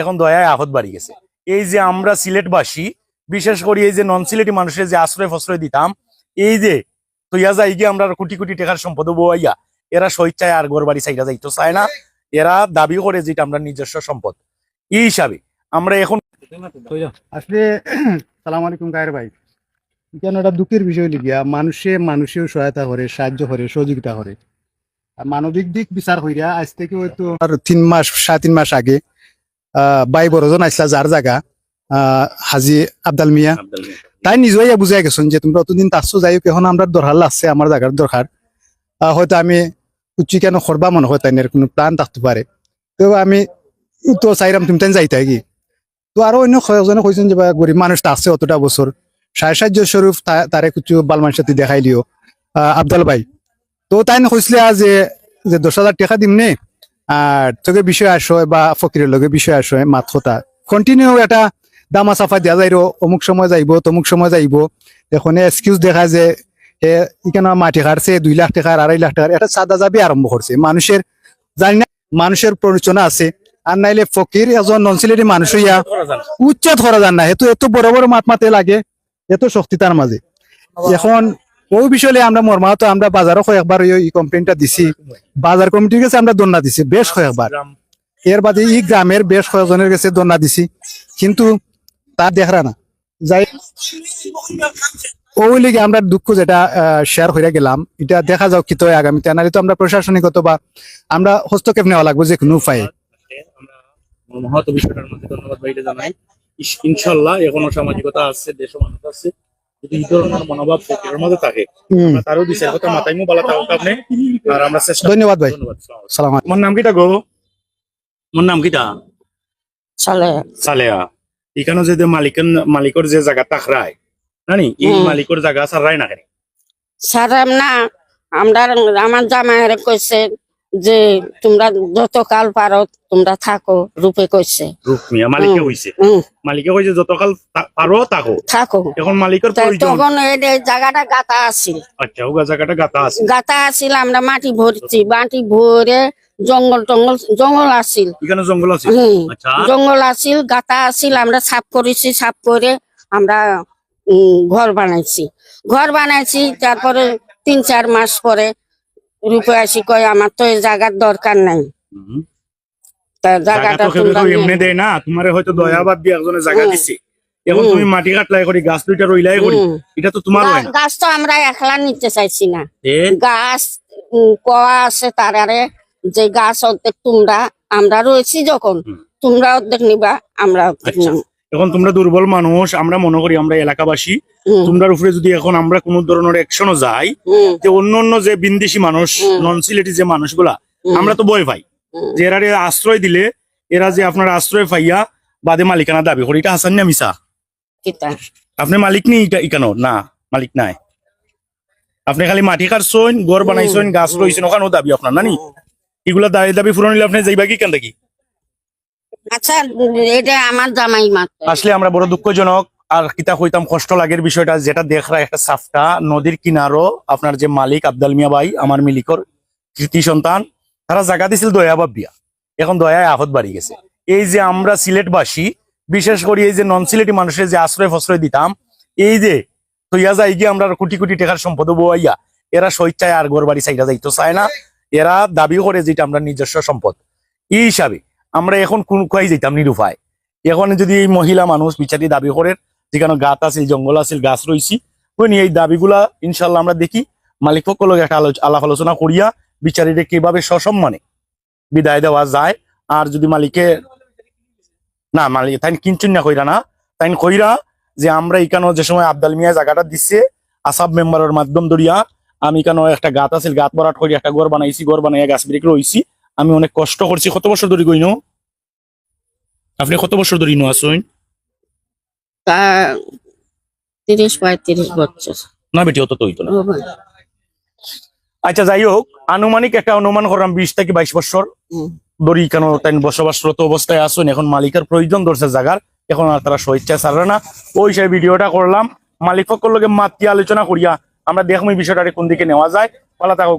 এখন দয়ায় আহত বাড়ি গেছে। এই যে আমরা সিলেটবাসী বিশেষ করে এই যে নন সিলেটি মানুষের যে আশ্রয় ফশ্রয় দিতাম এই যে তৈয়া যাই গিয়ে আমরা কোটি কোটি টাকার সম্পদ বইয়া এরা স্বেচ্ছায় আর ঘর বাড়ি চাইটা যাইতো চায় না। এরা দাবি করে যেটা আমরা নিজস্ব সম্পদ। এই হিসাবে আমরা এখন আসলে সালাম আলাইকুম কায়ের ভাই। কেন এটা দুঃখের বিষয় লিখিয়া মানুষে মানুষেও সহায়তা করে সাহায্য করে সহযোগিতা করে। আর মানবিক দিক বিচার হইয়া আজ থেকে হয়তো আর তিন মাস সাড়ে তিন মাস আগে বাই বড়জন আসলা যার জায়গা আহ হাজি আবদাল মিয়া। তাই নিজেই বুঝাই গেছেন যে তোমরা অতদিন তাসছো যাই এখন আমরা দরকার লাগছে আমার জায়গার দরকার হয়তো আমি উচ্চ কেন করবা মনে হয় তাই কোনো প্ল্যান থাকতে পারে তো আমি তো চাইরাম তুমি তাই যাইতে কি। তো আরও অন্য কয়েকজনে কইছেন যে গরিব মানুষ আছে অতটা বছর সাড়ে সাহায্য স্বরূপ তারে কিছু বালমান সাথে দেখাই লিও আহ, আবদাল ভাই। তো তাই কইসলে যে যে দশ হাজার টাকা দিম নে আর তোকে বিষয় আসো বা ফকিরের লগে বিষয় আসো মাত কথা কন্টিনিউ এটা দামা চাফা দিয়া যাইব অমুক সময় যাইব তমুক সময় যাইব। এখন এক্সকিউজ দেখা যে এ ইখানে মাটি কাটছে দুই লাখ টাকার আড়াই লাখ টাকার এটা সাদা যাবি আরম্ভ করছে। মানুষের জানি না মানুষের প্ররোচনা আছে। আর নাইলে ফকির এজন ননসিলেটি মানুষ হইয়া উচ্চত করা যান না। এত এত বড় বড় মাত মাতে লাগে এত শক্তি তার মাঝে। এখন ওই বিষয়ে আমরা মর্মাহত আমরা বাজারও কয়েকবার ওই এই কমপ্লেনটা দিছি। বাজার কমিটির কাছে আমরা দন্না দিছি বেশ কয়েকবার। এর বাদে এই গ্রামের বেশ কয়েকজনের কাছে দন্না দিছি কিন্তু তা দেখরা না। যাই ওই লিগে আমরা দুঃখ যেটা শেয়ার হয়ে গেলাম এটা দেখা যাও কি তো আগামীতে। নাহলে তো আমরা প্রশাসনিকত বা আমরা হস্তক্ষেপ নেওয়া লাগবে যে কোনো উপায়ে। মহৎ বিষয়টার মধ্যে ধন্যবাদ ভাইটা জানাই। ইনশাল্লাহ এখনও সামাজিকতা আছে দেশ মানুষ আছে। যদি এই ধরনের মনোভাব ফকিরের মধ্যে থাকে তারও বিচার কথা মাথায় বলা থাকুক আপনি আর আমরা চেষ্টা ধন্যবাদ ভাই। ধন্যবাদ আসসালামু আলাইকুম। সালাম তোমার নাম কিটা গো? মোর নাম কিটা? চলে সালেয়া এখানে যে মালিকের মালিকের যে জায়গা তাকরায় জানি এই। মালিকের জায়গা সারাই না কেন? সারাম না আমরা আমার জামাইরে কইছে যে তোমরা যতকাল পারো তোমরা থাকো রূপে কইছে রূপ মিয়া মালিকে হইছে মালিকে কইছে যতকাল তা- পারো তাকো থাকো। এখন মালিকের প্রয়োজন। তখন এই জায়গাটা গাতা আছিল। আচ্ছা ওগা জায়গাটা গাতা আছে গাতা আছিল আমরা মাটি ভরছি। মাটি ভরে জঙ্গল টঙ্গল জঙ্গল আছিল। এখানে জঙ্গল আছে? হুম। আচ্ছা। জঙ্গল আছিল গাতা আছিল আমরা সাফ করেছি সাফ করে আমরা ঘর বানাইছি। ঘর বানাইছি তারপরে তিন চার মাস পরে রূপে আসি কয় আমার তো এই জায়গার দরকার নাই। জায়গাটা এমনি দেয় না তোমার হয়তো দয়াবাদ দিয়ে একজনে জায়গা হুম। এখন তুমি মাটি কাটলাই করি গাছ দুইটা রইলাই করি এটা তো তোমার গাছ তো আমরা একলা নিতে চাইছি না। গাছ কোয়া আছে তারারে যে গাছ অর্ধেক তোমরা আমরা রয়েছি যখন তোমরা অর্ধেক নিবা আমরা অর্ধেক আচ্ছা। এখন তোমরা দুর্বল মানুষ আমরা মনে করি আমরা এলাকাবাসী তোমরার উপরে যদি এখন আমরা কোন ধরনের অ্যাকশনও যাই যে অন্য অন্য যে বিন্দেশি মানুষ। নন সিলেটি যে মানুষগুলা আমরা তো ভয় পাই। যে এরা আশ্রয় দিলে এরা যে আপনার আশ্রয় পাইয়া বাদে মালিকানা দাবি করি এটা হাসান না মিসা আপনি মালিক নেই ইকানো না মালিক নাই। আপনি খালি মাটি কাটছেন ঘর বানাইছেন গাছ রয়েছেন ওখানেও দাবি আপনার নানি এগুলা দাবি দাবি পূরণ হইলে আপনি যাইবা কি কেন দেখি? আচ্ছা এটা আমার জামাই মাত্র। আসলে আমরা বড় দুঃখজনক আর কিতা কইতাম, কষ্ট লাগের বিষয়টা, যেটা দেখরা একটা সাফটা নদীর কিনারও আপনার যে মালিক আব্দাল মিয়া ভাই, আমার মিলিকর কৃতি সন্তান, তারা জায়গা দিছিল দয়াবাব বিয়া এখন দয়ায় আহত বাড়ি গেছে। এই যে আমরা সিলেটবাসী, বিশেষ করে এই যে নন সিলেটি মানুষের যে আশ্রয় ফশ্রয় দিতাম, এই যে তৈয়া যাই গিয়ে আমরা কোটি কোটি টাকার সম্পদ বইয়া এরা স্বেচ্ছায় আর ঘর বাড়ি চাইটা যাইতো, চায় না? এরা দাবি করে যেটা আমরা নিজস্ব সম্পদ। এই হিসাবে আমরা এখন কোন খাই যেতাম নিরুপায়। এখন যদি এই মহিলা মানুষ বিচারি দাবি করে যেখানে গাছ আছে জঙ্গল আছিল গাছ রয়েছি। নিয়ে এই দাবিগুলা ইনশাল্লাহ আমরা দেখি। মালিক পক্ষ একটা আলাপ আলোচনা করিয়া বিচারীদের কীভাবে সসম্মানে বিদায় দেওয়া যায়। আর যদি মালিকে না, মালিক তাই কিনচুন না কইরা না। তাই কইরা যে আমরা এখানে যে সময় আব্দাল মিয়া জায়গাটা দিচ্ছে আসাব মেম্বারের মাধ্যম ধরিয়া, আমি কেন একটা গাত আছে গাত বরাট করি, একটা ঘর বানাইছি, ঘর বানাইয়া গাছ ব্রেক রইছি। আমি অনেক কষ্ট করছি। কত বছর ধরে কইন? আপনি কত বছর ধরে ইনো আসুন তা তিরিশ পঁয়ত্রিশ বছর। না বেটি অত তো না। আচ্ছা যাই হোক আনুমানিক একটা অনুমান করলাম বিশ থেকে বাইশ বছর। দড়ি কেন তাই বসবাসরত অবস্থায় আসুন এখন মালিকের প্রয়োজন ধরছে জাগার। এখন আর তারা স্বেচ্ছায় ছাড়ে না। ওই সেই ভিডিওটা করলাম। মালিক পক্ষের লগে মাতি আলোচনা করিয়া। আমরা দেখব বিষয়টা কোন দিকে নেওয়া যায়। পালা থাকুক।